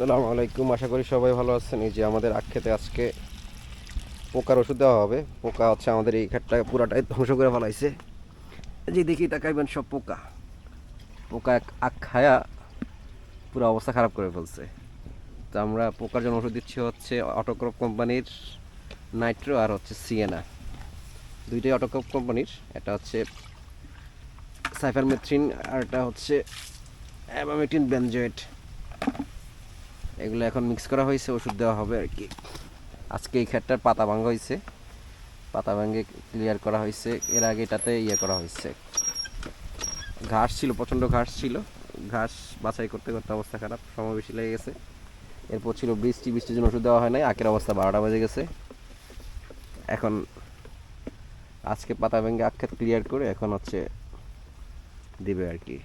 আসসালামু আলাইকুম। আশা করি সবাই ভালো আছেন। এই যে আমাদের আখ খেতে আজকে পোকার ওষুধ দেওয়া হবে। পোকা হচ্ছে আমাদের এই ক্ষেতটা পুরাটাই ধ্বংস করে ফেলাইছে। যে দেখি তাকাইবেন, সব পোকা। পোকা এক আখ খায়া পুরো অবস্থা খারাপ করে ফেলছে। তো আমরা পোকার জন্য ওষুধ দিচ্ছি হচ্ছে অটোক্রপ কোম্পানির নাইট্রো আর হচ্ছে সিএনা দুইটাই অটোক্রপ কোম্পানির। এটা হচ্ছে সাইফারমেথ্রিন আর এটা হচ্ছে অ্যাবামেটিন বেনজয়েট। এগুলো এখন মিক্স করা হয়েছে, ওষুধ দেওয়া হবে আর কি। আজকে এই ক্ষেতটার পাতা ভাঙা হয়েছে। পাতা ভাঙে ক্লিয়ার করা হয়েছে। এর আগে এটাতে ইয়ে করা হয়েছে। ঘাস ছিল, প্রচণ্ড ঘাস ছিল। ঘাস বাছাই করতে করতে অবস্থা খারাপ, সময় বেশি লেগে গেছে। এরপর ছিল বৃষ্টি, বৃষ্টির জন্য ওষুধ দেওয়া হয় নাই। আখের অবস্থা বারোটা বেজে গেছে। এখন আজকে পাতা ভেঙে আখ ক্লিয়ার করে এখন হচ্ছে দিবে আর কি।